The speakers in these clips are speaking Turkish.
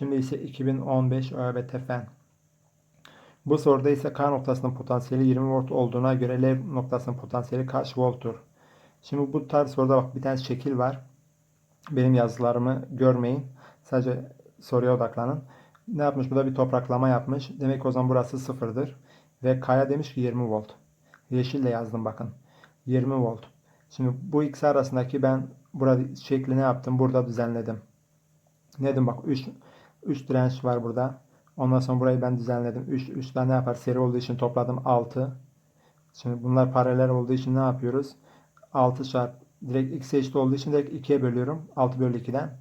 Şimdi ise 2015 ÖBT Fen. Bu soruda ise K noktasının potansiyeli 20 volt olduğuna göre L noktasının potansiyeli kaç volttur? Şimdi bu tarz soruda bak bir tane şekil var. Benim yazılarımı görmeyin. Sadece soruya odaklanın. Ne yapmış? Bu da bir topraklama yapmış. Demek ki o zaman burası sıfırdır. Ve K'ya demiş ki 20 volt. Yeşille yazdım bakın. 20 volt. Şimdi bu ikisi arasındaki ben burada şeklini yaptım. Burada düzenledim. Ne dedim bak 3 3 direnç var burada. Ondan sonra burayı ben düzenledim. 3 3 tane ne yapar? Seri olduğu için topladım 6. Şimdi bunlar paralel olduğu için ne yapıyoruz? 6 çarp direkt x eşit olduğu için direkt 2'ye bölüyorum. 6 bölü 2'den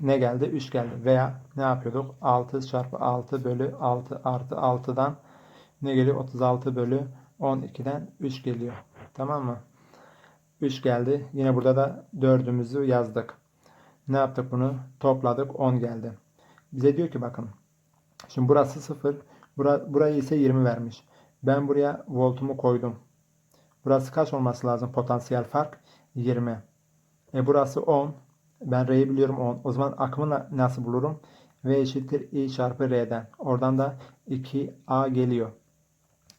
ne geldi? 3 geldi. Veya ne yapıyorduk? 6 çarpı 6 bölü 6 artı 6'dan ne geliyor? 36 bölü 12'den 3 geliyor. Tamam mı? 3 geldi. Yine burada da 4'ümüzü yazdık. Ne yaptık bunu? Topladık. 10 geldi. Bize diyor ki bakın. Şimdi burası 0. Bura, burayı ise 20 vermiş. Ben buraya voltumu koydum. Burası kaç olması lazım? Potansiyel fark 20. E burası 10. Ben R'yi biliyorum 10. O zaman akımı nasıl bulurum? V eşittir I çarpı R'den. Oradan da 2A geliyor.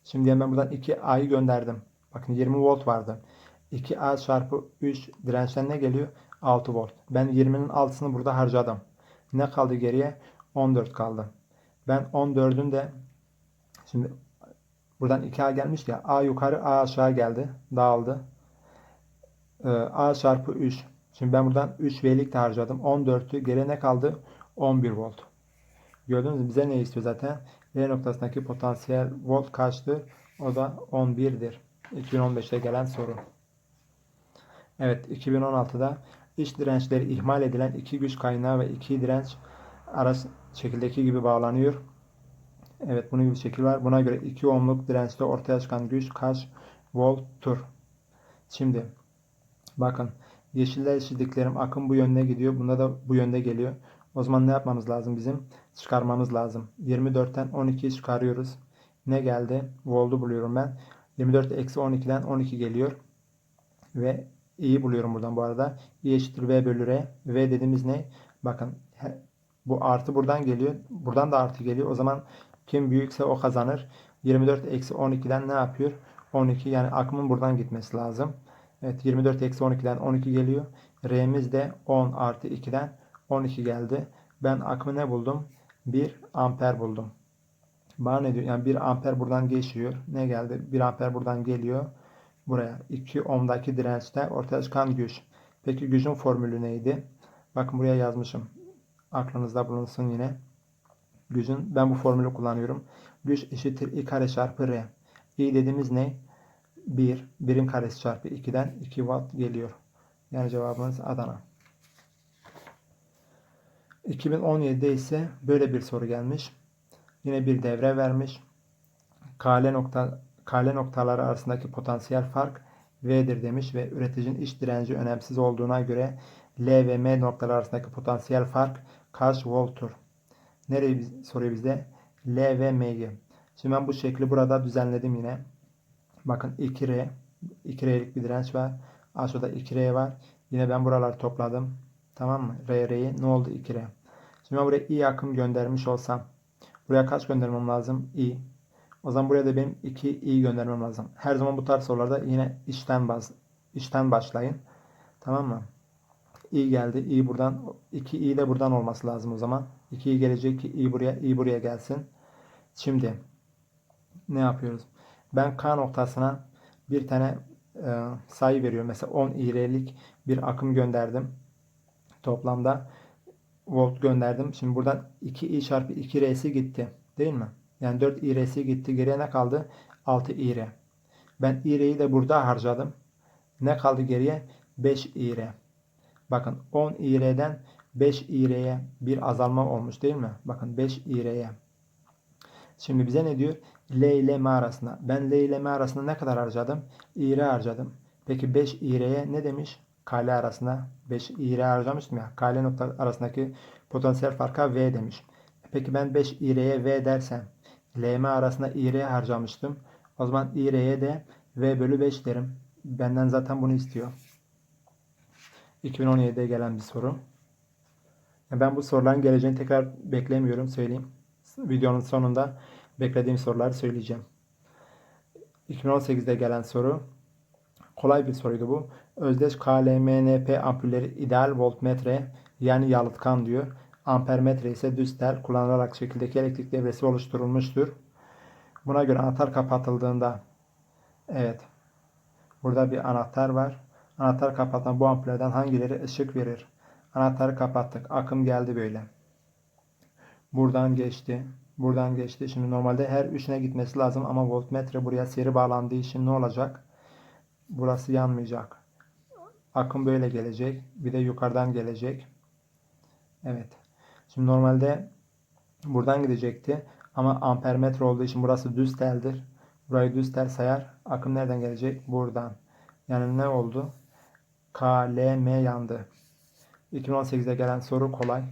Şimdi ben buradan 2A'yı gönderdim. Bakın 20 volt vardı. 2A çarpı 3 dirençten ne geliyor? 6 volt. Ben 20'nin 6'sını burada harcadım. Ne kaldı geriye? 14 kaldı. Ben 14'ün de şimdi buradan 2A gelmiş ya. A yukarı A aşağı geldi. Dağıldı. Ee, A çarpı 3. Şimdi ben buradan 3 V'lik de harcadım. 14'tü. Geriye ne kaldı? 11 volt. Gördünüz? Bize ne istiyor zaten? V noktasındaki potansiyel volt kaçtır? O da 11'dir. 2015'te gelen soru. Evet 2016'da iç dirençleri ihmal edilen iki güç kaynağı ve iki direnç araç şekildeki gibi bağlanıyor. Evet bunun gibi bir şekil var. Buna göre 2 ohmluk dirençte ortaya çıkan güç kaç volttur? Şimdi bakın yeşiller çizdiklerim akım bu yönde gidiyor. Bunda da bu yönde geliyor. O zaman ne yapmamız lazım bizim? Çıkarmamız lazım. 24'ten 12'yi çıkarıyoruz. Ne geldi? Volt'u buluyorum ben. 24 eksi 12'den 12 geliyor. Ve i'yi buluyorum buradan bu arada. i eşittir v bölü r. v dediğimiz ne? Bakın bu artı buradan geliyor. Buradan da artı geliyor. O zaman kim büyükse o kazanır. 24 eksi 12'den ne yapıyor? 12 yani akımın buradan gitmesi lazım. Evet 24 eksi 12'den 12 geliyor. R'miz de 10 artı 2'den 12 geldi. Ben akımı ne buldum? 1 amper buldum. Bana ne diyor? Yani 1 amper buradan geçiyor. Ne geldi? 1 amper buradan geliyor. Buraya 2 ohmdaki dirençte ortaya çıkan güç. Peki gücün formülü neydi? Bakın buraya yazmışım. Aklınızda bulunsun yine. Gücün ben bu formülü kullanıyorum. Güç eşittir I kare çarpı R. I dediğimiz ne? 1. Birim karesi çarpı 2'den 2 watt geliyor. Yani cevabımız Adana. 2017'de ise böyle bir soru gelmiş. Yine bir devre vermiş. Kale nokta kale noktaları arasındaki potansiyel fark V'dir demiş ve üreticinin iç direnci önemsiz olduğuna göre L ve M noktaları arasındaki potansiyel fark kaç volttur? Nereyi soruyor bizde? L ve M'yi. Şimdi ben bu şekli burada düzenledim yine. Bakın 2R 2R'lik bir direnç var. Aşağıda 2R var. Yine ben buraları topladım. Tamam mı? R, R'yi. Ne oldu? 2R. Şimdi ben buraya I akım göndermiş olsam. Buraya kaç göndermem lazım? I. O zaman buraya da benim 2 i göndermem lazım. Her zaman bu tarz sorularda yine içten baz, içten başlayın. Tamam mı? i geldi. i buradan 2 i de buradan olması lazım o zaman. 2 i gelecek i buraya i buraya gelsin. Şimdi ne yapıyoruz? Ben K noktasına bir tane e, sayı veriyorum. Mesela 10 i'lik bir akım gönderdim. Toplamda volt gönderdim. Şimdi buradan 2 i çarpı 2 r'si gitti. Değil mi? Yani 4 ir'si gitti. Geriye ne kaldı? 6 ir. Ben ir'yi de burada harcadım. Ne kaldı geriye? 5 ir. Bakın 10 ir'den 5 ir'ye bir azalma olmuş değil mi? Bakın 5 ir'ye. Şimdi bize ne diyor? L ile M arasında. Ben L ile M arasında ne kadar harcadım? İr harcadım. Peki 5 ir'ye ne demiş? Kale arasında 5 ir harcamıştım ya. Kale nokta arasındaki potansiyel farka V demiş. Peki ben 5 ir'ye V dersem LM arasında IR harcamıştım. O zaman IR'ye de V bölü 5 derim. Benden zaten bunu istiyor. 2017'de gelen bir soru. Ben bu soruların geleceğini tekrar beklemiyorum söyleyeyim. Videonun sonunda beklediğim soruları söyleyeceğim. 2018'de gelen soru. Kolay bir soruydu bu. Özdeş KLMNP ampulleri ideal voltmetre yani yalıtkan diyor. Ampermetre ise düz tel kullanılarak şekildeki elektrik devresi oluşturulmuştur. Buna göre anahtar kapatıldığında evet burada bir anahtar var. Anahtar kapatan bu ampullerden hangileri ışık verir? Anahtarı kapattık. Akım geldi böyle. Buradan geçti. Buradan geçti. Şimdi normalde her üçüne gitmesi lazım ama voltmetre buraya seri bağlandığı için ne olacak? Burası yanmayacak. Akım böyle gelecek. Bir de yukarıdan gelecek. Evet. Şimdi normalde buradan gidecekti. Ama ampermetre olduğu için burası düz teldir. Burayı düz tel sayar. Akım nereden gelecek? Buradan. Yani ne oldu? KLM yandı. 2018'de gelen soru kolay.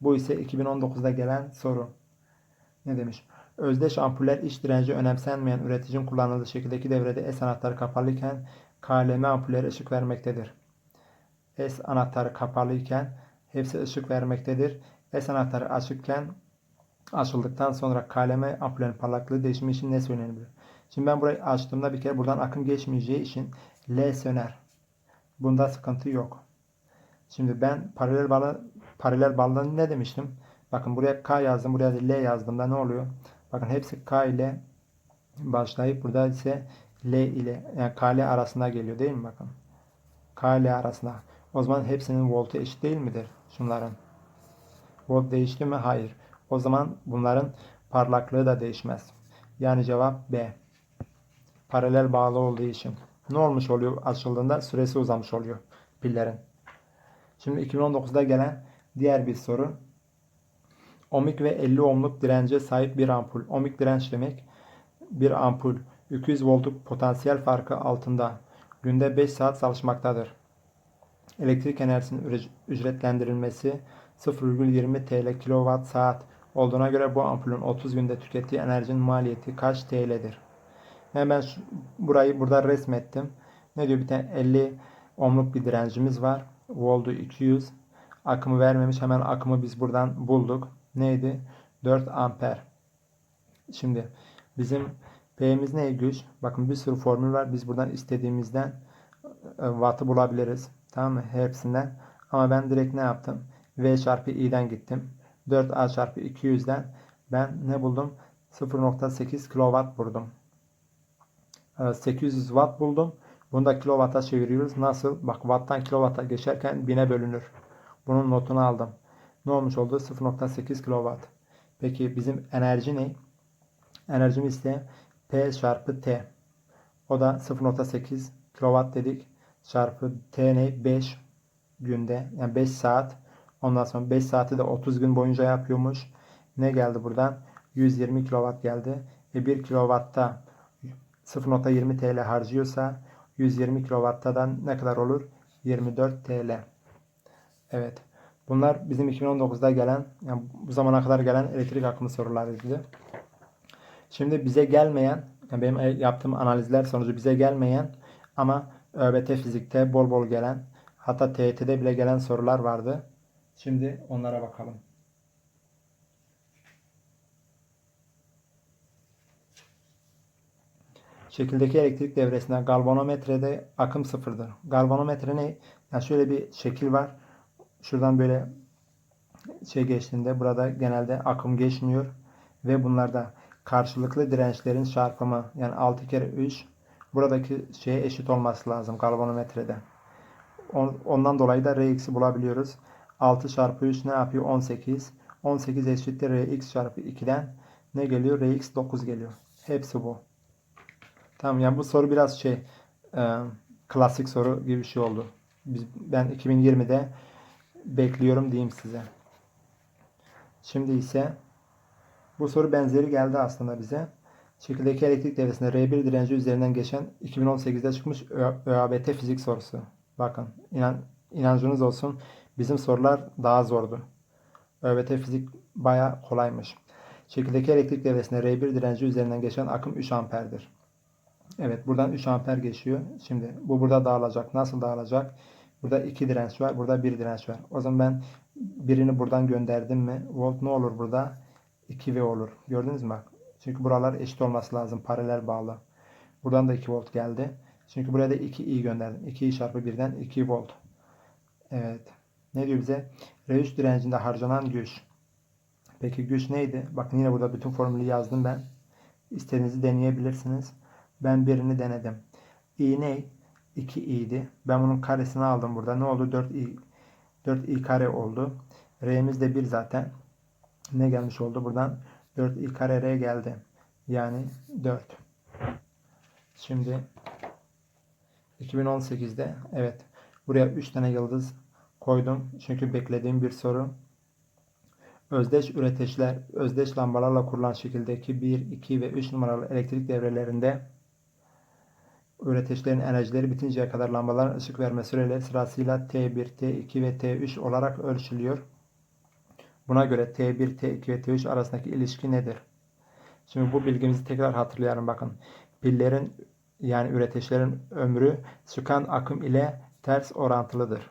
Bu ise 2019'da gelen soru. Ne demiş? Özdeş ampuller iç direnci önemsenmeyen üreticinin kullanıldığı şekildeki devrede S anahtarı kapalıyken KLM ampulleri ışık vermektedir. S anahtarı kapalıyken hepsi ışık vermektedir. S anahtarı açıkken açıldıktan sonra KLM ampullerin parlaklığı değişimi için ne söylenebilir? Şimdi ben burayı açtığımda bir kere buradan akım geçmeyeceği için L söner. Bunda sıkıntı yok. Şimdi ben paralel bağlı paralel bağlı ne demiştim? Bakın buraya K yazdım. Buraya da L yazdığımda ne oluyor? Bakın hepsi K ile başlayıp burada ise L ile yani K ile arasında geliyor değil mi? Bakın. K ile arasında. O zaman hepsinin voltu eşit değil midir? Şunların. Volt değişti mi? Hayır. O zaman bunların parlaklığı da değişmez. Yani cevap B. Paralel bağlı olduğu için. Ne olmuş oluyor açıldığında? Süresi uzamış oluyor pillerin. Şimdi 2019'da gelen diğer bir soru. Ohmik ve 50 ohmluk dirence sahip bir ampul. Ohmik direnç demek bir ampul 200 voltluk potansiyel farkı altında günde 5 saat çalışmaktadır. Elektrik enerjisinin ücretlendirilmesi 0,20 TL kWh saat olduğuna göre bu ampulün 30 günde tükettiği enerjinin maliyeti kaç TL'dir? Hemen şu, burayı burada resmettim. Ne diyor bir tane 50 ohmluk bir direncimiz var. Voltu 200. Akımı vermemiş. Hemen akımı biz buradan bulduk. Neydi? 4 amper. Şimdi bizim P'miz ne güç? Bakın bir sürü formül var. Biz buradan istediğimizden e, wattı bulabiliriz. Tamam mı? Hepsinden. Ama ben direkt ne yaptım? V çarpı i'den gittim. 4A çarpı 200'den ben ne buldum? 0.8 kW buldum. 800 watt buldum. Bunu da kilovata çeviriyoruz. Nasıl? Bak watttan kilovata geçerken bine bölünür. Bunun notunu aldım. Ne olmuş oldu? 0.8 kilowatt. Peki bizim enerji ne? Enerjimiz ise P çarpı T. O da 0.8 kilowatt dedik. Çarpı T ne? 5 günde. Yani 5 saat. Ondan sonra 5 saati de 30 gün boyunca yapıyormuş. Ne geldi buradan? 120 kilowatt geldi. E 1 kilowatta 0.20 TL harcıyorsa 120 kW'dan ne kadar olur? 24 TL. Evet. Bunlar bizim 2019'da gelen, yani bu zamana kadar gelen elektrik akımı sorularıydı. Şimdi bize gelmeyen, yani benim yaptığım analizler sonucu bize gelmeyen ama ÖBT fizikte bol bol gelen, hatta TYT'de bile gelen sorular vardı. Şimdi onlara bakalım. Şekildeki elektrik devresinde galvanometrede akım sıfırdır. Galvanometre ne? Yani şöyle bir şekil var. Şuradan böyle şey geçtiğinde burada genelde akım geçmiyor. Ve bunlarda karşılıklı dirençlerin çarpımı yani 6 kere 3 buradaki şeye eşit olması lazım galvanometrede. Ondan dolayı da Rx'i bulabiliyoruz. 6 çarpı 3 ne yapıyor? 18. 18 eşittir Rx çarpı 2'den ne geliyor? Rx 9 geliyor. Hepsi bu. Tamam yani bu soru biraz şey e, klasik soru gibi bir şey oldu. Biz, ben 2020'de bekliyorum diyeyim size. Şimdi ise bu soru benzeri geldi aslında bize. Şekildeki elektrik devresinde R1 direnci üzerinden geçen 2018'de çıkmış ÖABT fizik sorusu. Bakın inan, inancınız olsun bizim sorular daha zordu. ÖABT fizik baya kolaymış. Şekildeki elektrik devresinde R1 direnci üzerinden geçen akım 3 amperdir. Evet buradan 3 amper geçiyor. Şimdi bu burada dağılacak. Nasıl dağılacak? Burada iki direnç var. Burada bir direnç var. O zaman ben birini buradan gönderdim mi? Volt ne olur burada? 2V olur. Gördünüz mü bak? Çünkü buralar eşit olması lazım. Paralel bağlı. Buradan da 2 volt geldi. Çünkü buraya da 2i gönderdim. 2i çarpı 1'den 2 volt. Evet. Ne diyor bize? R3 direncinde harcanan güç. Peki güç neydi? Bakın yine burada bütün formülü yazdım ben. İstediğinizi deneyebilirsiniz. Ben birini denedim. i ne? 2i'di. Ben bunun karesini aldım burada. Ne oldu? 4i 4i kare oldu. R'miz de 1 zaten. Ne gelmiş oldu buradan? 4i kare R geldi. Yani 4. Şimdi 2018'de evet buraya 3 tane yıldız koydum. Çünkü beklediğim bir soru. Özdeş üreteçler özdeş lambalarla kurulan şekildeki 1, 2 ve 3 numaralı elektrik devrelerinde üreteçlerin enerjileri bitinceye kadar lambaların ışık verme süreleri sırasıyla T1, T2 ve T3 olarak ölçülüyor. Buna göre T1, T2 ve T3 arasındaki ilişki nedir? Şimdi bu bilgimizi tekrar hatırlayalım bakın. Pillerin yani üreteçlerin ömrü çıkan akım ile ters orantılıdır.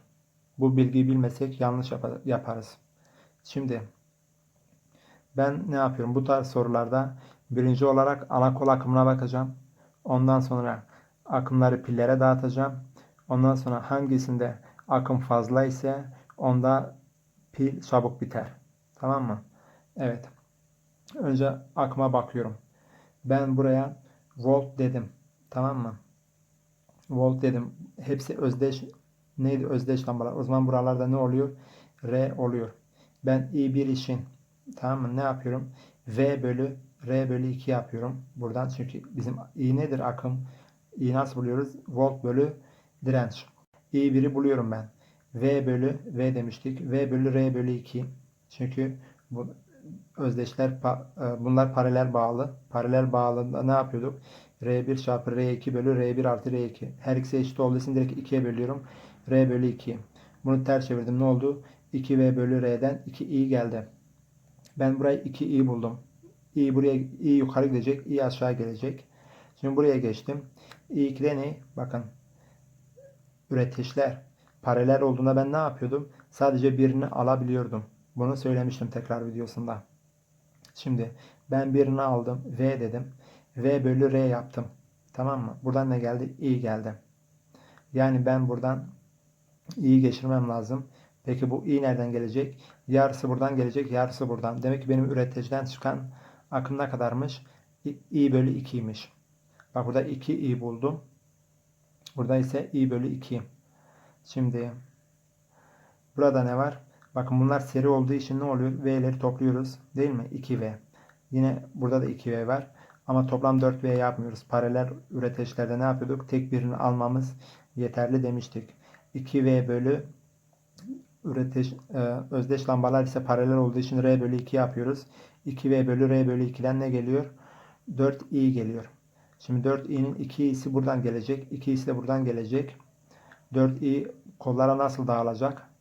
Bu bilgiyi bilmesek yanlış yapa- yaparız. Şimdi ben ne yapıyorum? Bu tarz sorularda birinci olarak ana kol akımına bakacağım. Ondan sonra akımları pillere dağıtacağım. Ondan sonra hangisinde akım fazla ise onda pil çabuk biter. Tamam mı? Evet. Önce akıma bakıyorum. Ben buraya volt dedim. Tamam mı? Volt dedim. Hepsi özdeş neydi özdeş lambalar. O zaman buralarda ne oluyor? R oluyor. Ben i1 için tamam mı? Ne yapıyorum? V bölü R bölü 2 yapıyorum. Buradan çünkü bizim i nedir akım? i nasıl buluyoruz? Volt bölü direnç. i1'i buluyorum ben. V bölü V demiştik. V bölü R bölü 2. Çünkü bu özdeşler e, bunlar paralel bağlı. Paralel bağlında ne yapıyorduk? R1 çarpı R2 bölü R1 artı R2. Her ikisi eşit olduğu için direkt 2'ye bölüyorum. R bölü 2. Bunu ters çevirdim. Ne oldu? 2V bölü R'den 2i geldi. Ben burayı 2i buldum. i buraya i yukarı gidecek. i aşağı gelecek. Şimdi buraya geçtim. i2'de ne? Bakın. Üretişler. Paralel olduğunda ben ne yapıyordum? Sadece birini alabiliyordum. Bunu söylemiştim tekrar videosunda. Şimdi ben birini aldım. V dedim. V bölü R yaptım. Tamam mı? Buradan ne geldi? I geldi. Yani ben buradan i'yi geçirmem lazım. Peki bu i nereden gelecek? Yarısı buradan gelecek, yarısı buradan. Demek ki benim üreticiden çıkan akım ne kadarmış? i, i bölü 2'ymiş. Bak burada 2i buldum. Burada ise i bölü 2. Şimdi burada ne var? Bakın bunlar seri olduğu için ne oluyor? V'leri topluyoruz. Değil mi? 2V. Yine burada da 2V var. Ama toplam 4V yapmıyoruz. Paralel üreteçlerde ne yapıyorduk? Tek birini almamız yeterli demiştik. 2V bölü üreteç, e, özdeş lambalar ise paralel olduğu için R bölü 2 yapıyoruz. 2V bölü R bölü 2'den ne geliyor? 4i geliyor. Şimdi 4i'nin 2i'si buradan gelecek. 2i'si de buradan gelecek. 4i kollara nasıl dağılacak?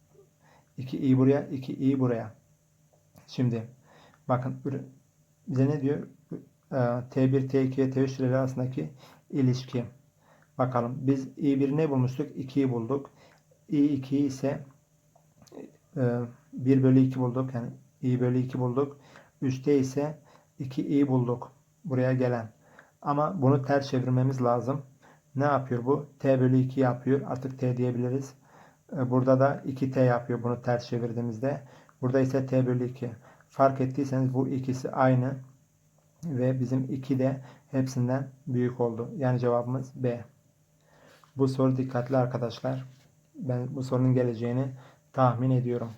2i buraya, 2i buraya. Şimdi bakın bize ne diyor? Ee, T1, T2 ve T3 süreleri arasındaki ilişki. Bakalım. Biz i1 ne bulmuştuk? 2'yi bulduk. i2 ise 1 bölü 2 bulduk. Yani i bölü 2 bulduk. 3'te ise 2i bulduk. Buraya gelen. Ama bunu ters çevirmemiz lazım. Ne yapıyor bu? T bölü 2 yapıyor. Artık T diyebiliriz. Burada da 2T yapıyor bunu ters çevirdiğimizde. Burada ise T bölü 2. Fark ettiyseniz bu ikisi aynı. Ve bizim 2 de hepsinden büyük oldu. Yani cevabımız B. Bu soru dikkatli arkadaşlar. Ben bu sorunun geleceğini tahmin ediyorum.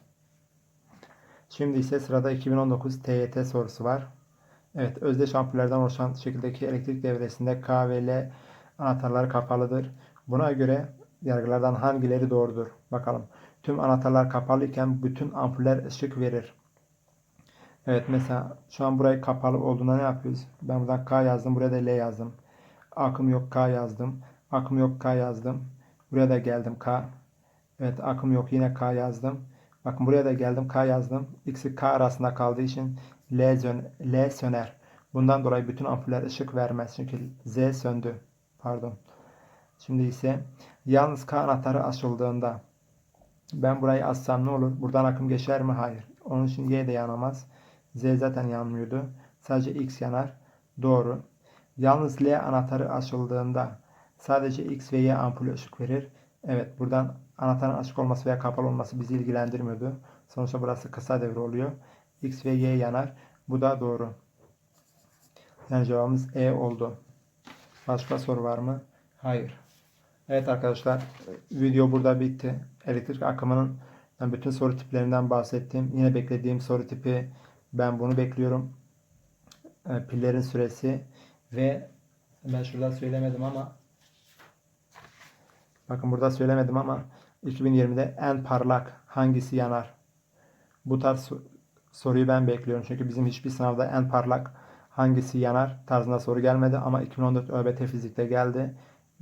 Şimdi ise sırada 2019 TYT sorusu var. Evet, özdeş ampullerden oluşan şekildeki elektrik devresinde K ve L anahtarları kapalıdır. Buna göre yargılardan hangileri doğrudur? Bakalım. Tüm anahtarlar kapalı iken bütün ampuller ışık verir. Evet mesela şu an burayı kapalı olduğunda ne yapıyoruz? Ben buradan K yazdım. Buraya da L yazdım. Akım yok K yazdım. Akım yok K yazdım. Buraya da geldim K. Evet akım yok yine K yazdım. Bakın buraya da geldim K yazdım. X'i K arasında kaldığı için L, zön L söner. Bundan dolayı bütün ampuller ışık vermez. Çünkü Z söndü. Pardon. Şimdi ise yalnız K anahtarı açıldığında Ben burayı assam ne olur? Buradan akım geçer mi? Hayır. Onun için Y de yanamaz. Z zaten yanmıyordu. Sadece X yanar. Doğru. Yalnız L anahtarı açıldığında sadece X ve Y ampulü ışık verir. Evet buradan anahtarın açık olması veya kapalı olması bizi ilgilendirmiyordu. Sonuçta burası kısa devre oluyor. X ve Y yanar. Bu da doğru. Yani cevabımız E oldu. Başka soru var mı? Hayır. Evet arkadaşlar video burada bitti. Elektrik akımının ben bütün soru tiplerinden bahsettim. Yine beklediğim soru tipi ben bunu bekliyorum. E, Pillerin süresi ve ben şurada söylemedim ama bakın burada söylemedim ama 2020'de en parlak hangisi yanar? Bu tarz so- soruyu ben bekliyorum. Çünkü bizim hiçbir sınavda en parlak hangisi yanar tarzında soru gelmedi ama 2014 ÖBT fizikte geldi.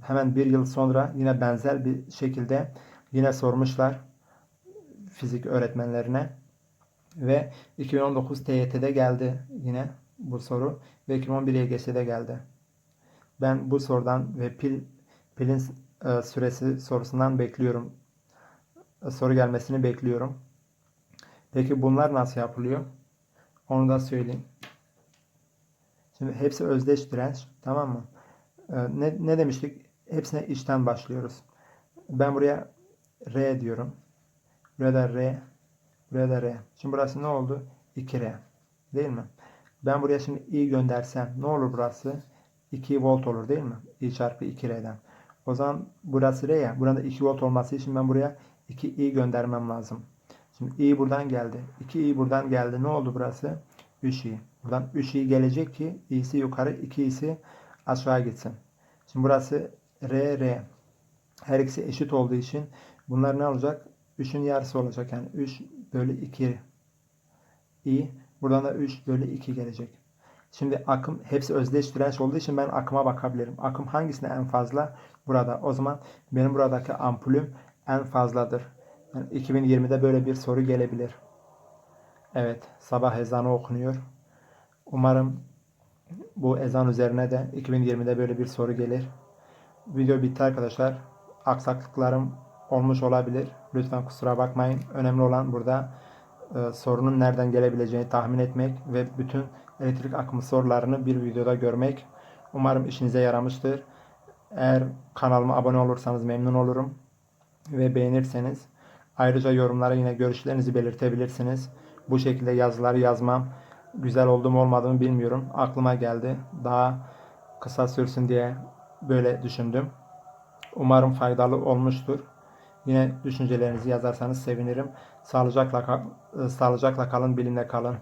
Hemen bir yıl sonra yine benzer bir şekilde yine sormuşlar fizik öğretmenlerine ve 2019 TYT'de geldi yine bu soru ve 2011 YGS'de geldi. Ben bu sorudan ve pil pilin e, süresi sorusundan bekliyorum. E, soru gelmesini bekliyorum. Peki bunlar nasıl yapılıyor? Onu da söyleyeyim. Şimdi hepsi özdeş direnç. Tamam mı? Ee, ne, ne demiştik? Hepsine içten başlıyoruz. Ben buraya R diyorum. Buraya da R. Buraya da R. Şimdi burası ne oldu? 2R. Değil mi? Ben buraya şimdi I göndersem ne olur burası? 2 volt olur değil mi? I çarpı 2R'den. O zaman burası R ya. Burada 2 volt olması için ben buraya 2I göndermem lazım. Şimdi I buradan geldi. 2I buradan geldi. Ne oldu burası? 3i. Buradan 3i gelecek ki i'si yukarı 2i'si aşağı gitsin. Şimdi burası r r. Her ikisi eşit olduğu için bunlar ne olacak? 3'ün yarısı olacak. Yani 3 bölü 2 i. Buradan da 3 bölü 2 gelecek. Şimdi akım hepsi özdeş direnç olduğu için ben akıma bakabilirim. Akım hangisine en fazla? Burada. O zaman benim buradaki ampulüm en fazladır. Yani 2020'de böyle bir soru gelebilir. Evet, sabah ezanı okunuyor. Umarım bu ezan üzerine de 2020'de böyle bir soru gelir. Video bitti arkadaşlar. Aksaklıklarım olmuş olabilir. Lütfen kusura bakmayın. Önemli olan burada e, sorunun nereden gelebileceğini tahmin etmek ve bütün elektrik akımı sorularını bir videoda görmek. Umarım işinize yaramıştır. Eğer kanalıma abone olursanız memnun olurum ve beğenirseniz ayrıca yorumlara yine görüşlerinizi belirtebilirsiniz. Bu şekilde yazıları yazmam güzel oldu mu olmadı mı bilmiyorum. Aklıma geldi. Daha kısa sürsün diye böyle düşündüm. Umarım faydalı olmuştur. Yine düşüncelerinizi yazarsanız sevinirim. Sağlıcakla, kal- sağlıcakla kalın, bilimle kalın.